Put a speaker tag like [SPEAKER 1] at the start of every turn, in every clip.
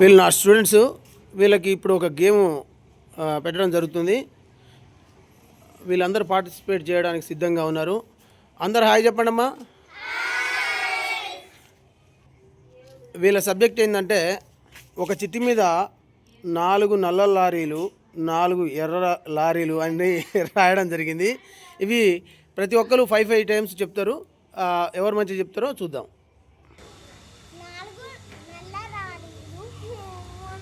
[SPEAKER 1] వీళ్ళు నా స్టూడెంట్స్ వీళ్ళకి ఇప్పుడు ఒక గేమ్ పెట్టడం జరుగుతుంది. వీళ్ళందరూ పార్టిసిపేట్ చేయడానికి సిద్ధంగా ఉన్నారు. అందరు హాయ్ చెప్పండి అమ్మా. వీళ్ళ సబ్జెక్ట్ ఏంటంటే ఒక చిట్టి మీద నాలుగు నల్ల లారీలు నాలుగు ఎర్ర లారీలు అన్నీ రాయడం జరిగింది. ఇవి ప్రతి ఒక్కరు ఫైవ్ ఫైవ్ టైమ్స్ చెప్తారు. ఎవరు మంచిగా చెప్తారో చూద్దాం
[SPEAKER 2] నాలుగు నల్ల రాణిలు
[SPEAKER 1] ఇప్పుడు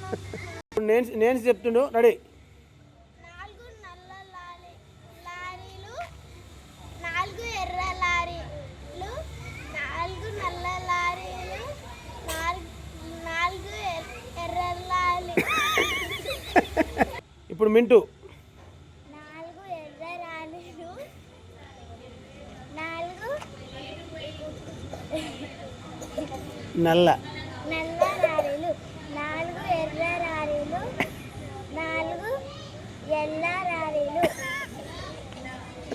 [SPEAKER 1] నేను నేను చెప్తుండు రెడీ.
[SPEAKER 2] నాలుగు నల్ల లారీ లారీలు నాలుగు ఎర్ర లారీలు నాలుగు నల్ల లారీలు నాలుగు నాలుగు ఎర్- ఎర్ర లారీ
[SPEAKER 1] ఇప్పుడు మింటూ
[SPEAKER 2] నాలుగు ఎర్ర రాణిలు నాలుగు
[SPEAKER 1] నల్ల
[SPEAKER 2] నల్ల లారీలు నాలుగు ఎర్ర లారీలు నాలుగు ఎల్ల లారీలు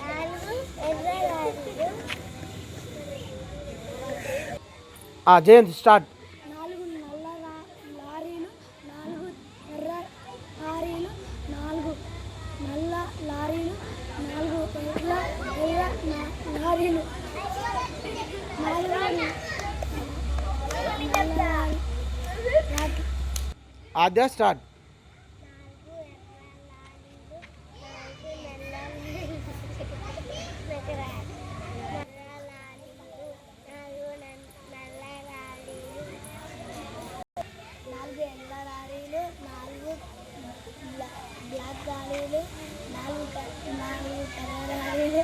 [SPEAKER 2] నాలుగు ఎర్ర లారీలు
[SPEAKER 1] ఆ జయంత్ స్టార్ట్.
[SPEAKER 2] నాలుగు నల్ల లారీలు నాలుగు ఎర్ర లారీలు నాలుగు నల్ల లారీలు నాలుగు ఎర్ర లారీలు. నాలుగు
[SPEAKER 1] ఆద్య స్టార్ట్
[SPEAKER 2] నాలుగు ఎల్ల లారీలు నాలుగు బ్లా- బ్లాక్ లారీలు నాలుగు క- నాలుగు కర్ర లారీలు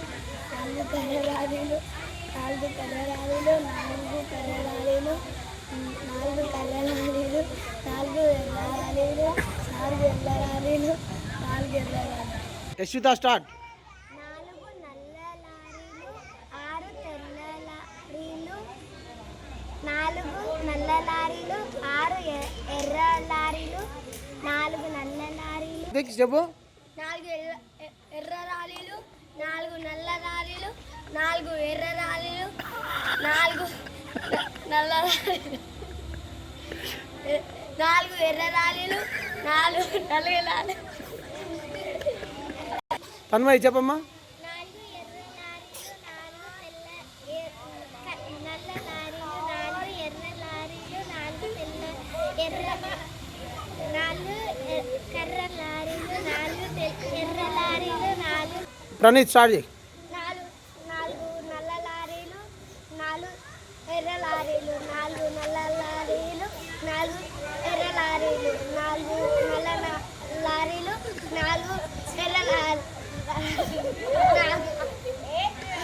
[SPEAKER 2] లారీలు నాలుగు కర్ర లారీలు నాలుగు కర్ర లారీలు ఉమ్, నాలుగు కర్ర లారీలు నాలుగు ఎల్ల లారీలు నాలుగు ఎల్ల లారీలు నాలుగు ఎల్ల లారీలు
[SPEAKER 1] యశ్విత స్టార్ట్.
[SPEAKER 2] నాలుగు నల్ల లారీలు ఆరు తెల్ల లారీలు నాలుగు నల్ల లారీలు ఆరు ఎర్ర లారీలు నాలుగు నల్ల లారీలు నాలుగు ఎర్ర ఎ- ఎర్ర లారీలు నాలుగు నల్ల లారీలు నాలుగు ఎర్ర లారీలు నాలుగు నల్ల నాలుగు ఎర్ర లారీలు నాలుగు నల్ల లారీలు
[SPEAKER 1] తన్మయ్ చెప్పమ్మా.
[SPEAKER 2] నాలుగు ఎర్ర లారీలు నాలుగు తెల్ల ఎ- క- నల్ల లారీలు నాలుగు ఎర్ర లారీలు నాలుగు తెల్ల ఎర్ర నాలుగు ఎ- కర్ర లారీలు నాలుగు తె- ఎర్ర లారీలు నాలుగు
[SPEAKER 1] ప్రణీత్ స్టార్ట్ చేయి
[SPEAKER 2] నాలుగు నాలుగు నల్ల లారీలు నాలుగు ఎర్ర లారీలు నాలుగు నల్ల లారీలు నాలుగు ఎర్ర లారీలు నాలుగు నల్ల లారీలు నాలుగు ఎర్ర లారీ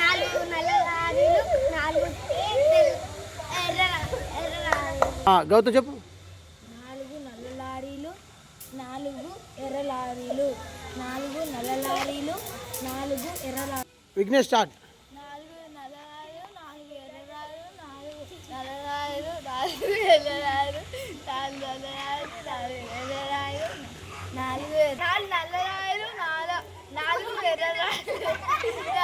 [SPEAKER 2] నాలుగు నల్ల లారీలు నాలుగు ఎర్ర ఎర్ర లారీలు.
[SPEAKER 1] ఆ, గౌతమ్ చెప్పు.
[SPEAKER 2] నాలుగు నల్ల లారీలు నాలుగు ఎర్ర లారీలు నాలుగు నల్ల లారీలు నాలుగు ఎర్ర లారీలు
[SPEAKER 1] విఘ్నేష్ స్టార్ట్.
[SPEAKER 2] నాలుగు నల్లరాయలు నాలుగు ఎర్రరాయలు నాలుగు నల్లరాయలు నాలుగు ఎర్రరాయలు నాలుగు నల్లరాయలు నాలుగు ఎర్రరాయలు నాలుగు నాలుగు నల్లరాయలు నాలుగు నాలుగు ఎర్రరాయలు